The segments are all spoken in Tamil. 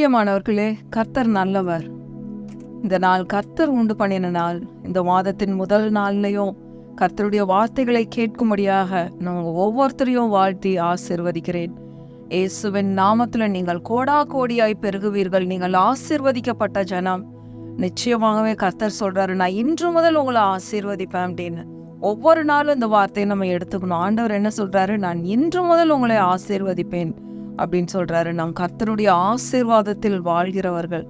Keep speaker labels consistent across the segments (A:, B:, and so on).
A: பிரியமானவர்களே கர்த்தர் நல்லவர். இந்த நாள் கர்த்தர் உண்டு பண்ணின நாள். இந்த மாதத்தின் முதல் நாள்லையும் கர்த்தருடைய வார்த்தைகளை கேட்கும்படியாக நான் ஒவ்வொருத்தரையும் வாழ்த்தி ஆசிர்வதிக்கிறேன். இயேசுவின் நாமத்தில் நீங்கள் கோடா கோடியாய் பெருகுவீர்கள். நீங்கள் ஆசிர்வதிக்கப்பட்ட ஜனம். நிச்சயமாகவே கர்த்தர் சொல்கிறாரு நான் இன்று முதல் உங்களை ஆசீர்வதிப்பேன் அப்படின்னு. ஒவ்வொரு நாளும் இந்த வார்த்தையை நம்ம எடுத்துக்கணும். ஆண்டவர் என்ன சொல்கிறாரு நான் இன்று முதல் உங்களை ஆசீர்வதிப்பேன். அப்படின்னு சொல்றாரு. நாம் கர்த்தருடைய ஆசீர்வாதத்தில் வாழ்கிறவர்கள்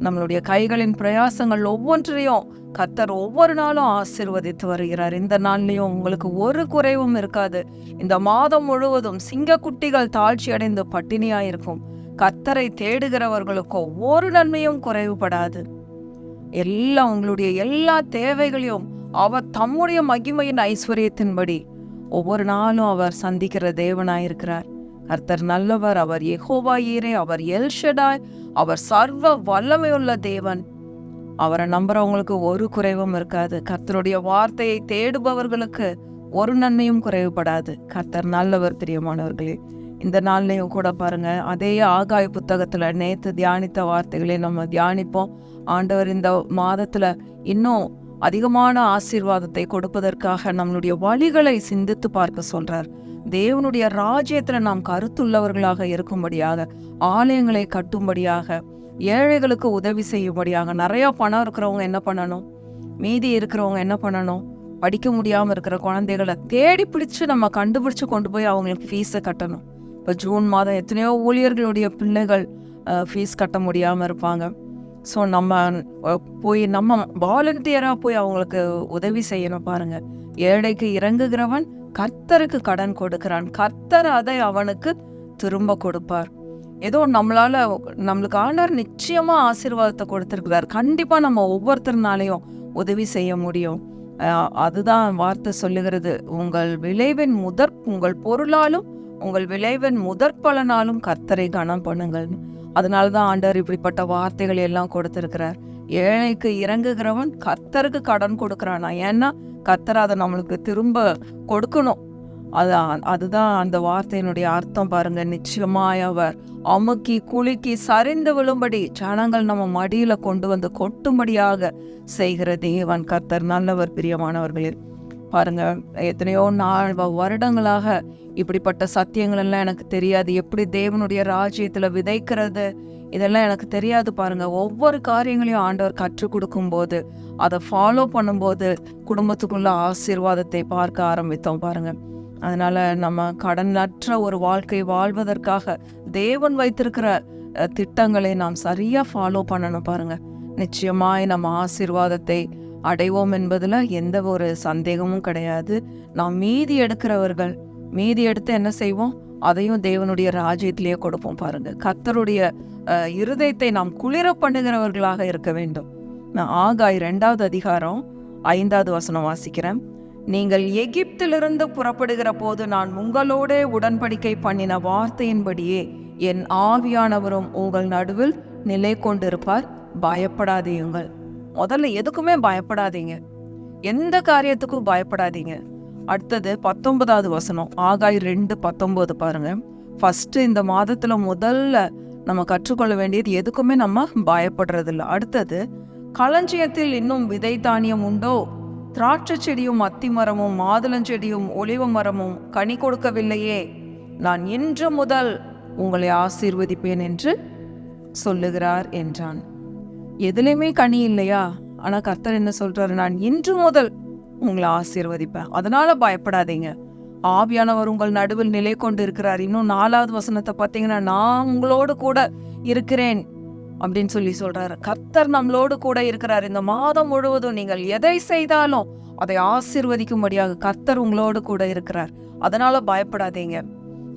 A: நம்மளுடைய கைகளின் பிரயாசங்கள் ஒவ்வொன்றையும் கர்த்தர் ஒவ்வொரு நாளும் ஆசீர்வதித்து வருகிறார். இந்த நாள்லையும் உங்களுக்கு ஒரு குறைவும் இருக்காது. இந்த மாதம் முழுவதும் சிங்கக்குட்டிகள் தாழ்ச்சி அடைந்து பட்டினியாயிருக்கும். கர்த்தரை தேடுகிறவர்களுக்கோ ஒரு நன்மையும் குறைவுபடாது. எல்லா உங்களுடைய எல்லா தேவைகளையும் அவர் தம்முடைய மகிமையின் ஐஸ்வர்யத்தின்படி ஒவ்வொரு நாளும் அவர் சந்திக்கிற தேவனாயிருக்கிறார். கர்த்தர் நல்லவர் அவர் யெகோவா ஈரே அவர் எல்ஷடாய் அவர் சர்வ வல்லமையுள்ள தேவன். அவரை நம்புறவங்களுக்கு ஒரு குறைவும் இருக்காது. கர்த்தருடைய வார்த்தையை தேடுபவர்களுக்கு ஒரு நன்மையும் குறைவுபடாது. கர்த்தர் நல்லவர் பிரியமானவர்களே இந்த நாள்லையும் கூட பாருங்க. அதே ஆகாய புத்தகத்துல நேத்து தியானித்த வார்த்தைகளை நம்ம தியானிப்போம். ஆண்டவர் இந்த மாதத்துல இன்னும் அதிகமான ஆசீர்வாதத்தை கொடுப்பதற்காக நம்மளுடைய வழிகளை சிந்தித்து பார்க்க சொல்றார். தேவனுடைய ராஜ்யத்தில் நாம் கருத்துள்ளவர்களாக இருக்கும்படியாக ஆலயங்களை கட்டும்படியாக ஏழைகளுக்கு உதவி செய்யும்படியாக நிறையா பணம் இருக்கிறவங்க என்ன பண்ணணும்? மீதி இருக்கிறவங்க என்ன பண்ணணும்? படிக்க முடியாமல் இருக்கிற குழந்தைகளை தேடி பிடிச்சு நம்ம கண்டுபிடிச்சு கொண்டு போய் அவங்களுக்கு ஃபீஸை கட்டணும். இப்போ ஜூன் மாதம் எத்தனையோ ஊழியர்களுடைய பிள்ளைகள் ஃபீஸ் கட்ட முடியாமல் இருப்பாங்க. ஸோ நம்ம போய் நம்ம வாலண்டியராக போய் அவங்களுக்கு உதவி செய்யணும் பாருங்கள் ஏழைக்கு இறங்குகிறவன் கர்த்தருக்கு கடன் கொடுக்கிறான். கர்த்தர் அதை அவனுக்கு திரும்ப கொடுப்பார். ஏதோ நம்மளால நம்மளுக்கு ஆண்டவர் நிச்சயமா ஆசீர்வாதத்தை கொடுத்துருக்கிறார். கண்டிப்பா நம்ம ஒவ்வொருத்தர்னாலையும் உதவி செய்ய முடியும். அதுதான் வார்த்தை சொல்லுகிறது. உங்கள் விளைவின் முதற் உங்கள் பொருளாலும் உங்கள் விளைவின் முதற் பலனாலும் கர்த்தரை கனம் பண்ணுங்கள். அதனால தான் ஆண்டவர் இப்படிப்பட்ட வார்த்தைகள் எல்லாம் கொடுத்துருக்கிறார். ஏழைக்கு இறங்குகிறவன் கர்த்தருக்கு கடன் கொடுக்குறானா? ஏன்னா கத்தர் அதை நம்மளுக்கு திரும்ப கொடுக்கணும். அது அதுதான் அந்த வார்த்தையினுடைய அர்த்தம் பாருங்க. நிச்சயமாய் அவர் அமுக்கி குலுக்கி சரிந்து விழும்படி ஜனங்கள் நம்ம மடியில கொண்டு வந்து கொட்டும்படியாக செய்கிற தேவன் கர்த்தர் நல்லவர் பிரியமானவர்களே. பாருங்க எத்தனையோ நாள் வருடங்களாக இப்படிப்பட்ட சத்தியங்கள் எல்லாம் எனக்கு தெரியாது. எப்படி தேவனுடைய ராஜ்யத்துல விதைக்கிறது இதெல்லாம் எனக்கு தெரியாது பாருங்க. ஒவ்வொரு காரியங்களையும் ஆண்டவர் கற்றுக் கொடுக்கும்போது அதை ஃபாலோ பண்ணும்போது குடும்பத்துக்குள்ள ஆசீர்வாதத்தை பார்க்க ஆரம்பித்தோம் பாருங்க. அதனால நம்ம கடனற்ற ஒரு வாழ்க்கை வாழ்வதற்காக தேவன் வைத்திருக்கிற திட்டங்களை நாம் சரியாக ஃபாலோ பண்ணணும் பாருங்க. நிச்சயமாய் நம்ம ஆசீர்வாதத்தை அடைவோம் என்பதில் எந்த ஒரு சந்தேகமும் கிடையாது. நாம் மீதி எடுக்கிறவர்கள் மீதி எடுத்து என்ன செய்வோம்? அதையும் தேவனுடைய ராஜ்யத்திலேயே கொடுப்போம் பாருங்க. கத்தருடைய இருதயத்தை நாம் குளிர பண்ணுகிறவர்களாக இருக்க வேண்டும். நான் ஆகாய் ரெண்டாவது அதிகாரம் ஐந்தாவது வசனம் வாசிக்கிறேன். நீங்கள் எகிப்திலிருந்து புறப்படுகிற போது நான் உங்களோடே உடன்படிக்கை பண்ணின வார்த்தையின்படியே என் ஆவியானவரும் உங்கள் நடுவில் நிலை கொண்டிருப்பார். பயப்படாதீங்கள் முதல்ல எதுக்குமே பயப்படாதீங்க. எந்த காரியத்துக்கும் பயப்படாதீங்க. அடுத்தது பத்தொன்பதாவது வசனம். ஆகாய் ரெண்டு பத்தொம்போது பாருங்க. ஃபஸ்ட்டு இந்த மாதத்தில் முதல்ல நம்ம கற்றுக்கொள்ள வேண்டியது எதுக்குமே நம்ம பயப்படுறதில்ல. அடுத்தது களஞ்சியத்தில் இன்னும் விதை தானியம் உண்டோ? திராட்சை செடியும் அத்தி மரமும் மாதுளஞ்செடியும் ஒளிவ மரமும் கனி கொடுக்கவில்லையே. நான் இன்று முதல் உங்களை ஆசீர்வதிப்பேன் என்று சொல்லுகிறார் என்றான். எதுலேயுமே கனி இல்லையா? ஆனால் கர்த்தர் என்ன சொல்கிறார் நான் இன்று முதல் உங்களை ஆசீர்வதிப்பேன். அதனால பயப்படாதீங்க. ஆவியானவர் உங்கள் நடுவில் நிலை கொண்டு இருக்கிறார் இன்னும் நாலாவது வசனத்தை பார்த்தீங்கன்னா நான் உங்களோடு கூட இருக்கிறேன் அப்படின்னு சொல்லி சொல்றாரு. கர்த்தர் நம்மளோடு கூட இருக்கிறார். இந்த மாதம் முழுவதும் நீங்கள் எதை செய்தாலும் அதை ஆசீர்வதிக்கும்படியாக கர்த்தர் உங்களோடு கூட இருக்கிறார். அதனால பயப்படாதீங்க.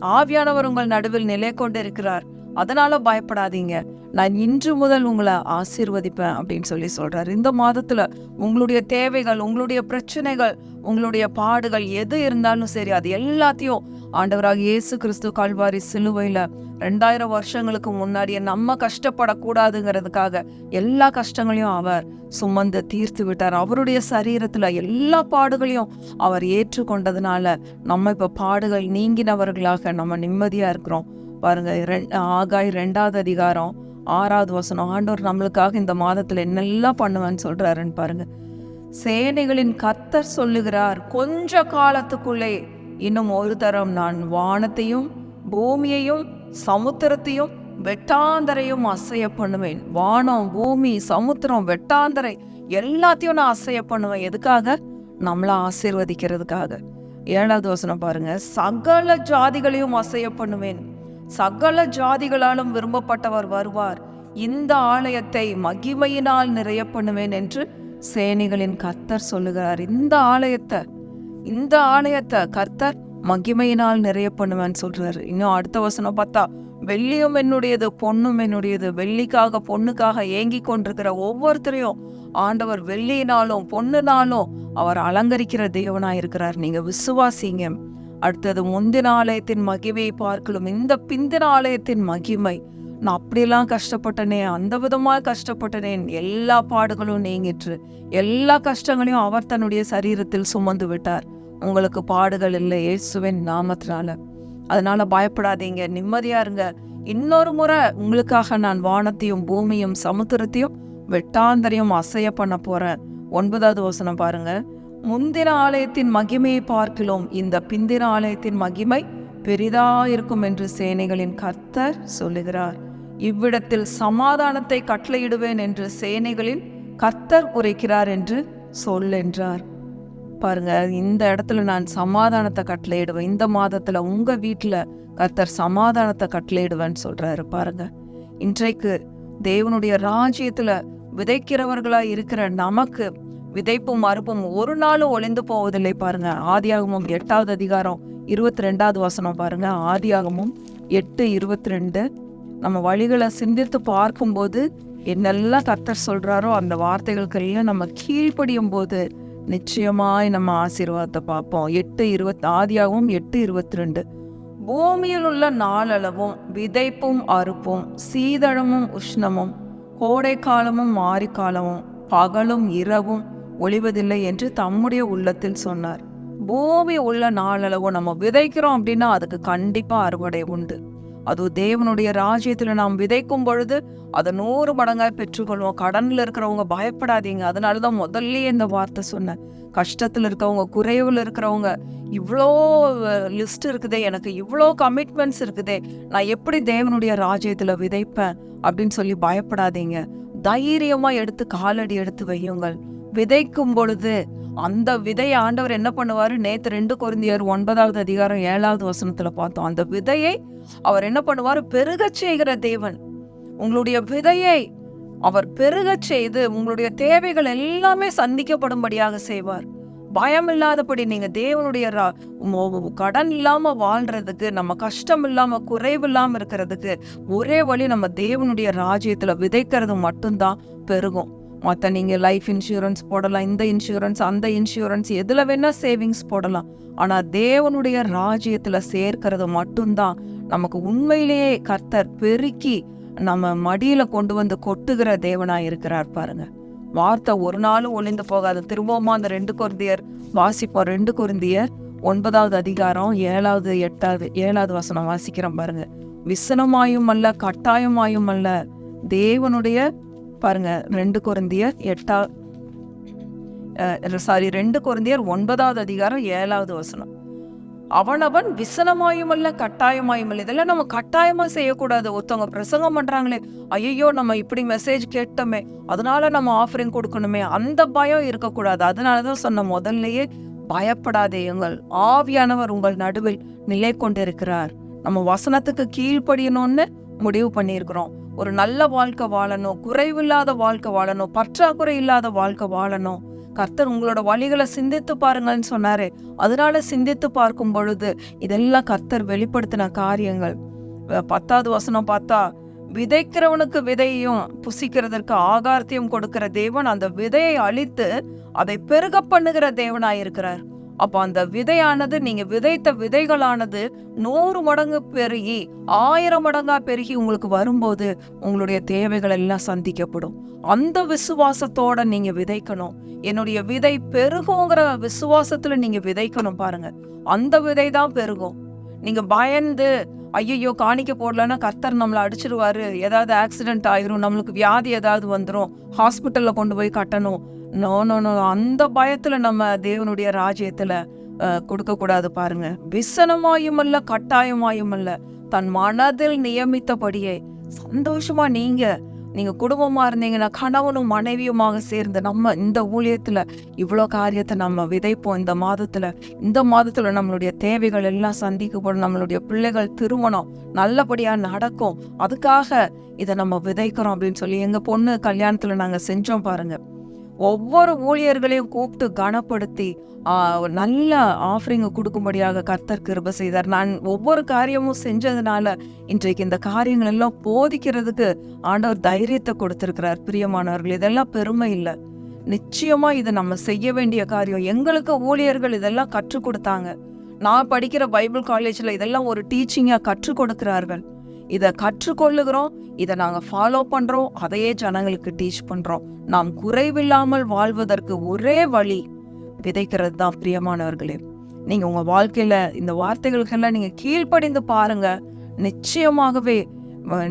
A: ஆவியானவர் உங்கள் நடுவில் நிலை கொண்டு இருக்கிறார் அதனால பயப்படாதீங்க. நான் இன்று முதல் உங்களை ஆசீர்வதிப்பேன் அப்படின்னு சொல்லி சொல்றாரு. இந்த மாதத்துல உங்களுடைய தேவைகள் உங்களுடைய பிரச்சனைகள் உங்களுடைய பாடுகள் எது இருந்தாலும் சரி அது எல்லாத்தையும் ஆண்டவராக இயேசு கிறிஸ்து கல்வாரி சிலுவையில் ரெண்டாயிரம் வருஷங்களுக்கு முன்னாடியே நம்ம கஷ்டப்படக்கூடாதுங்கிறதுக்காக எல்லா கஷ்டங்களையும் அவர் சுமந்து தீர்த்து விட்டார். அவருடைய சரீரத்தில் எல்லா பாடுகளையும் அவர் ஏற்றுக்கொண்டதுனால நம்ம இப்போ பாடுகள் நீங்கினவர்களாக நம்ம நிம்மதியாக இருக்கிறோம். பாருங்க ரெண்- ஆகாய் ரெண்டாவது அதிகாரம் ஆறாவது வசனம். ஆண்டவர் நம்மளுக்காக இந்த மாதத்தில் என்னெல்லாம் பண்ணுவேன்னு சொல்கிறாருன்னு பாருங்க. சேனைகளின் கத்தர் சொல்லுகிறார் கொஞ்ச காலத்துக்குள்ளே இன்னும் ஒரு தரம் நான் வானத்தையும் பூமியையும் சமுத்திரத்தையும் வெட்டாந்தரையும் அசைய பண்ணுவேன். வானம் பூமி சமுத்திரம் வெட்டாந்தரை எல்லாத்தையும் நான் அசைய பண்ணுவேன். எதுக்காக? நம்மளை ஆசீர்வதிக்கிறதுக்காக. ஏழாவது வசனம் பாருங்க சகல ஜாதிகளையும் அசைய பண்ணுவேன். சகல ஜாதிகளாலும் விரும்பப்பட்டவர் வருவார். இந்த ஆலயத்தை மகிமையினால் நிறைய பண்ணுவேன் என்று சேனிகளின் கர்த்தர் சொல்லுகிறார். இந்த ஆலயத்தை இந்த ஆலயத்தை கர்த்தர் மகிமையினால் நிறைய பண்ணுவேன் சொல்றாரு. இன்னும் அடுத்த வசனம் பார்த்தா வெள்ளியும் என்னுடையது பொண்ணும் என்னுடையது. வெள்ளிக்காக பொண்ணுக்காக ஏங்கி கொண்டிருக்கிற ஒவ்வொருத்தரையும் ஆண்டவர் வெள்ளியினாலும் பொண்ணுனாலும் அவர் அலங்கரிக்கிற தேவனா இருக்கிறார் நீங்க விசுவாசிங்க. அடுத்தது முந்தின ஆலயத்தின் மகிமையை பார்க்கலும். இந்த பிந்தின ஆலயத்தின் மகிமை நான் அப்படியெல்லாம் கஷ்டப்பட்டனே அந்த விதமா கஷ்டப்பட்டனேன் எல்லா பாடுகளும் நீங்கிற்று. எல்லா கஷ்டங்களையும் அவர் தன்னுடைய சரீரத்தில் சுமந்து விட்டார். உங்களுக்கு பாடுகள் இல்லை இயேசுவின் நாமத்தினால. அதனால பயப்படாதீங்க நிம்மதியா இருங்க. இன்னொரு முறை உங்களுக்காக நான் வானத்தையும் பூமியும் சமுத்திரத்தையும் வெட்டாந்தரையும் அசைய பண்ண போறேன். ஒன்பதாவது வசனம் பாருங்க. முந்தின ஆலயத்தின் மகிமையை பார்க்கிலும் இந்த பிந்தின ஆலயத்தின் மகிமை பெரிதாயிருக்கும் என்று சேனைகளின் கர்த்தர் சொல்லுகிறார். இவ்விடத்தில் சமாதானத்தை கட்டளையிடுவேன் என்று சேனைகளின் கர்த்தர் உரைக்கிறார் என்று சொல் என்றார். பாருங்க இந்த இடத்துல நான் சமாதானத்தை கட்டளையிடுவேன். இந்த மாதத்துல உங்க வீட்டுல கர்த்தர் சமாதானத்தை கட்டளையிடுவேன்னு சொல்றாரு பாருங்க. இன்றைக்கு தேவனுடைய ராஜ்யத்துல விதைக்கிறவர்களா இருக்கிற நமக்கு விதைப்பும் மறுப்பும் ஒரு நாளும் ஒளிந்து போவதில்லை பாருங்க. ஆதியாகமும் எட்டாவது அதிகாரம் இருபத்தி ரெண்டாவது வசனம் பாருங்க. ஆதியாகமும் எட்டு இருபத்தி ரெண்டு நம்ம வழிகளை சிந்தித்து பார்க்கும்போது என்னெல்லாம் கர்த்தர் சொல்றாரோ அந்த வார்த்தைகளுக்கெல்லாம் நம்ம கீழ்ப்படியும் போது நிச்சயமாய் நம்ம ஆசீர்வாதத்தை பார்ப்போம். எட்டு இருபத் ஆதியாகவும் எட்டு இருபத்தி ரெண்டு பூமியில் உள்ள நாளளவும் விதைப்பும் அறுப்பும் சீதளமும் உஷ்ணமும் கோடை காலமும் மாரிக்காலமும் பகலும் இரவும் ஒழிவதில்லை என்று தம்முடைய உள்ளத்தில் சொன்னார். பூமி உள்ள நாளளவு நம்ம விதைக்கிறோம் அப்படின்னா அதுக்கு கண்டிப்பாக அறுவடை உண்டு. அது தேவனுடைய ராஜ்யத்தில் நாம் விதைக்கும் பொழுது அதை நூறு மடங்காய் பெற்றுக்கொள்வோம். கடனில் இருக்கிறவங்க பயப்படாதீங்க. அதனால தான் முதல்லயே இந்த வார்த்தை சொன்னேன். கஷ்டத்தில் இருக்கவங்க குறைவில் இருக்கிறவங்க இவ்வளோ லிஸ்ட் இருக்குதே எனக்கு இவ்வளோ கமிட்மெண்ட்ஸ் இருக்குதே நான் எப்படி தேவனுடைய ராஜ்யத்தில் விதைப்பேன் அப்படின்னு சொல்லி பயப்படாதீங்க. தைரியமாக எடுத்து காலடி எடுத்து வையுங்கள். விதைக்கும் பொழுது அந்த விதையை ஆண்டவர் என்ன பண்ணுவார்? நேற்று ரெண்டு குருந்தியர் ஒன்பதாவது அதிகாரம் ஏழாவது வசனத்தில் பார்த்தோம். அந்த விதையை அவர் என்ன பண்ணுவார்? பெருகச் செய்கிற தேவன். உங்களுடைய விதையை அவர் பெருகச் செய்து உங்களுடைய தேவைகள் எல்லாமே சந்திக்கப்படும்படியாக செய்வார். பயம் இல்லாதபடி நீங்க தேவனுடைய ரா- கடன் இல்லாம வாழ்றதுக்கு நம்ம கஷ்டம் இல்லாம குறைவு இல்லாம இருக்கிறதுக்கு ஒரே வழி நம்ம தேவனுடைய ராஜ்யத்துல விதைக்கிறது மட்டும்தான் பெருகும். மற்ற நீங்கள் லைஃப் இன்சூரன்ஸ் போடலாம் இந்த இன்சூரன்ஸ் அந்த இன்சூரன்ஸ் எதில் வேணால் சேவிங்ஸ் போடலாம். ஆனால் தேவனுடைய ராஜ்யத்தில் சேர்க்கிறது மட்டும்தான். நமக்கு உண்மையிலேயே கர்த்தர் பெருக்கி நம்ம மடியில் கொண்டு வந்து கொட்டுகிற தேவனா இருக்கிறார் பாருங்க. வார்த்தை ஒரு நாளும் ஒளிந்து போகாது. திரும்பவுமா அந்த ரெண்டு குருந்தியர் வாசிப்போம். ரெண்டு குருந்தியர் ஒன்பதாவது அதிகாரம் ஏழாவது எட்டாவது ஏழாவது வசனம் வாசிக்கிறோம் பாருங்க. விசனமாயும் அல்ல கட்டாயமாயும் அல்ல தேவனுடைய பாருங்க ரெண்டு குருந்தியர் எட்டா சாரி ரெண்டு குருந்தியர் ஒன்பதாவது அதிகாரம் ஏழாவது வசனம். அவனவன் விசனமாயும் அல்ல கட்டாயமாயும் இதெல்லாம் நம்ம கட்டாயமா செய்யக்கூடாது. ஒருத்தவங்க பிரசங்கம் பண்றாங்களே ஐயோ நம்ம இப்படி மெசேஜ் கேட்டோமே அதனால நம்ம ஆஃபரிங் கொடுக்கணுமே அந்த பயம் இருக்கக்கூடாது. அதனாலதான் சொன்ன முதல்லயே பயப்படாதேயுங்கள் ஆவியானவர் உங்கள் நடுவில் நிலை கொண்டிருக்கிறார் நம்ம வசனத்துக்கு கீழ்ப்படியணும்னு முடிவு பண்ணியிருக்கிறோம். ஒரு நல்ல வாழ்க்கை வாழணும் குறைவில்லாத வாழ்க்கை வாழணும் பற்றாக்குறை இல்லாத வாழ்க்கை வாழணும். கர்த்தர் உங்களோட வழிகளை சிந்தித்து பாருங்கள்னு சொன்னாரு. அதனால சிந்தித்து பார்க்கும் பொழுது இதெல்லாம் கர்த்தர் வெளிப்படுத்தின காரியங்கள். பத்தாவது வசனம் பார்த்தா விதைக்கிறவனுக்கு விதையையும் புசிக்கிறதற்கு ஆகாரத்தையும் கொடுக்கிற தேவன் அந்த விதையை அழித்து அதை பெருக பண்ணுகிற தேவனாயிருக்கிறார். அப்போ அந்த விதையானது நீங்க விதைத்த விதைகளானது நூறு மடங்கு பெருகி ஆயிரம் மடங்கா பெருகி உங்களுக்கு வரும்போது உங்களுடைய தேவைகள் எல்லாம் சந்திக்கப்படும். அந்த விசுவாசத்தோட நீங்க விதைக்கணும். என்னுடைய விதை பெருகுங்கிற விசுவாசத்துல நீங்க விதைக்கணும் பாருங்க. அந்த விதை தான் பெருகும். நீங்க பயந்து ஐயோ காணிக்க போடலன்னா கர்த்தர் நம்மளை அடிச்சிருவாரு. ஏதாவது ஆக்சிடென்ட் ஆயிரும் நம்மளுக்கு வியாதி ஏதாவது வந்துடும் ஹாஸ்பிட்டலில் கொண்டு போய் கட்டணும். நோ நோ நோ அந்த பயத்துல நம்ம தேவனுடைய ராஜ்யத்துல கொடுக்கக்கூடாது பாருங்க. விசனமாயும் அல்ல கட்டாயமாயும் அல்ல தன் மனதில் நியமித்தபடியே சந்தோஷமா நீங்க நீங்க குடும்பமா இருந்தீங்கன்னா கணவனும் மனைவியுமாக சேர்ந்து நம்ம இந்த ஊழியத்துல இவ்வளோ காரியத்தை நம்ம விதைப்போம். இந்த மாதத்துல இந்த மாதத்துல நம்மளுடைய தேவைகள் எல்லாம் சந்திக்கப்படும். நம்மளுடைய பிள்ளைகள் திருமணம் நல்லபடியா நடக்கும். அதுக்காக இதை நம்ம விதைக்கிறோம் அப்படின்னு சொல்லி எங்க பொண்ணு கல்யாணத்துல நாங்க செஞ்சோம் பாருங்க. ஒவ்வொரு ஊழியர்களையும் கூப்பிட்டு கனப்படுத்தி நல்ல ஆஃபரிங்கை கொடுக்கும்படியாக கர்த்தர் கிருப செய்தார். நான் ஒவ்வொரு காரியமும் செஞ்சதுனால இன்றைக்கு இந்த காரியங்கள் எல்லாம் போதிக்கிறதுக்கு ஆண்டவர் தைரியத்தை கொடுத்திருக்கிறார். பிரியமானவர்கள் இதெல்லாம் பெருமை இல்லை. நிச்சயமா இது நம்ம செய்ய வேண்டிய காரியம். எங்களுக்கு ஊழியர்கள் இதெல்லாம் கற்றுக் கொடுத்தாங்க. நான் படிக்கிற பைபிள் காலேஜில் இதெல்லாம் ஒரு டீச்சிங்காக கற்றுக் கொடுக்கிறார்கள். இதை கற்றுக்கொள்ளுகிறோம் இதை நாங்கள் ஃபாலோ பண்ணுறோம் அதையே ஜனங்களுக்கு டீச் பண்ணுறோம் நாம் குறைவில்லாமல் வாழ்வதற்கு ஒரே வழி விதைக்கிறது தான் பிரியமானவர்களே. நீங்கள் உங்கள் வாழ்க்கையில் இந்த வார்த்தைகளுக்கெல்லாம் நீங்கள் கீழ்ப்படிந்து பாருங்கள் நிச்சயமாகவே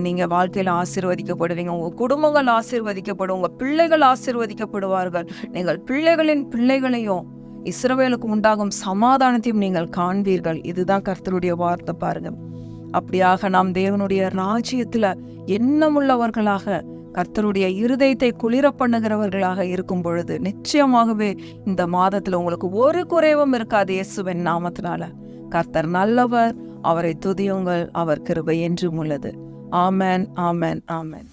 A: நீங்கள் வாழ்க்கையில் ஆசீர்வதிக்கப்படுவீங்க. உங்கள் குடும்பங்கள் ஆசீர்வதிக்கப்படும் உங்கள் பிள்ளைகள் ஆசீர்வதிக்கப்படுவார்கள். நீங்கள் பிள்ளைகளின் பிள்ளைகளையும் இஸ்ரவேலுக்கு உண்டாகும் சமாதானத்தையும் நீங்கள் காண்பீர்கள். இதுதான் கர்த்தருடைய வார்த்தை பாருங்கள் அப்படியாக நாம் தேவனுடைய ராஜ்யத்துல எண்ணமுள்ளவர்களாக கர்த்தருடைய இருதயத்தை குளிர பண்ணுகிறவர்களாக இருக்கும் பொழுது நிச்சயமாகவே இந்த மாதத்துல உங்களுக்கு ஒரு குறைவும் இருக்காது இயேசுவின் நாமத்தினால. கர்த்தர் நல்லவர் அவரை துதியுங்கள் அவர் கிருபை என்றும் உள்ளது. ஆமேன் ஆமேன் ஆமேன்.